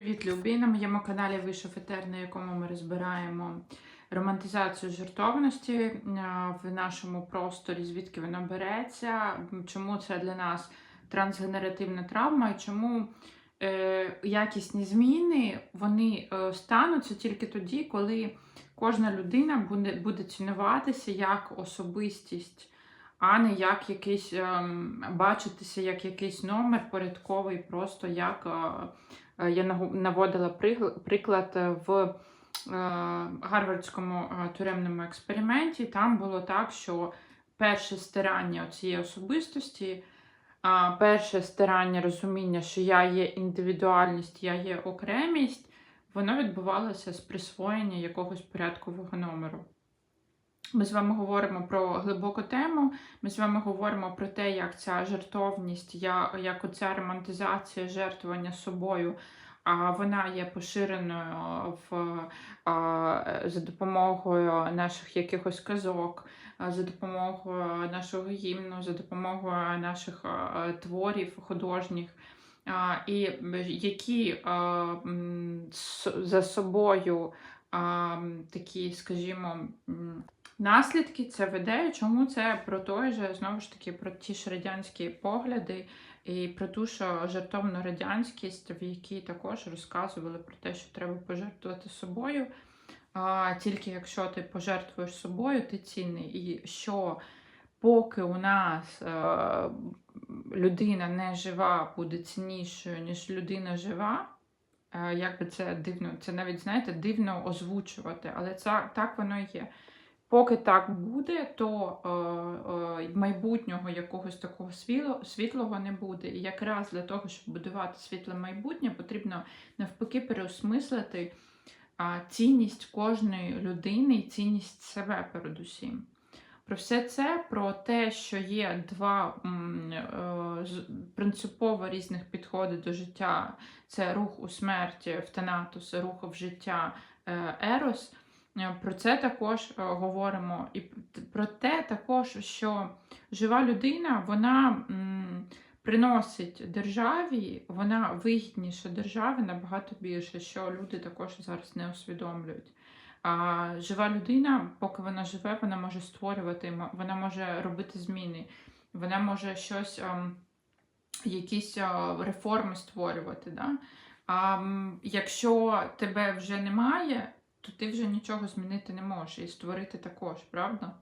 Привіт, Любі! На моєму каналі вийшов етер, на якому ми розбираємо романтизацію жертовності е, в нашому просторі, звідки воно береться, чому це для нас трансгенеративна травма і чому е, якісні зміни вони е, стануться тільки тоді, коли кожна людина буде, буде цінуватися як особистість, а не як якийсь ем, бачитися як якийсь номер порядковий, просто як. е, Е, Я наводила приклад е, в гарвардському тюремному експерименті. Там було так, що перше стирання цієї особистості, перше стирання розуміння, що я є індивідуальність, я є окремість, воно відбувалося з присвоєння якогось порядкового номеру. Ми з вами говоримо про глибоку тему. Ми з вами говоримо про те, як ця жертовність, як оця романтизація жертвування собою, вона є поширеною в, за допомогою наших якихось казок, за допомогою нашого гімну, за допомогою наших творів художніх. І які за собою такі, скажімо, наслідки це веде. Чому це про той же, знову ж таки, про ті ж радянські погляди і про ту, що жертовну радянськість, в якій також розказували про те, що треба пожертвувати собою. А, тільки якщо ти пожертвуєш собою, ти цінний. І що поки у нас е, людина не жива буде ціннішою, ніж людина жива. Е, Як би це дивно, це навіть, знаєте, дивно озвучувати, але це, так воно і є. Поки так буде, то е, е, майбутнього якогось такого світло, світлого не буде. І якраз для того, щоб будувати світле майбутнє, потрібно навпаки переосмислити а, цінність кожної людини і цінність себе передусім. Про все це, про те, що є два е, принципово різних підходи до життя: це рух у смерті в Танатус, рух в життя е, Ерос. Е, Про це також е, говоримо. І про те також, що жива людина вона приносить державі, вона вигідніша державі набагато більше, що люди також зараз не усвідомлюють. А жива людина, поки вона живе, вона може створювати, вона може робити зміни, вона може щось, ем, якісь е, реформи створювати. Да? А якщо тебе вже немає, то ти вже нічого змінити не можеш і створити також, правда?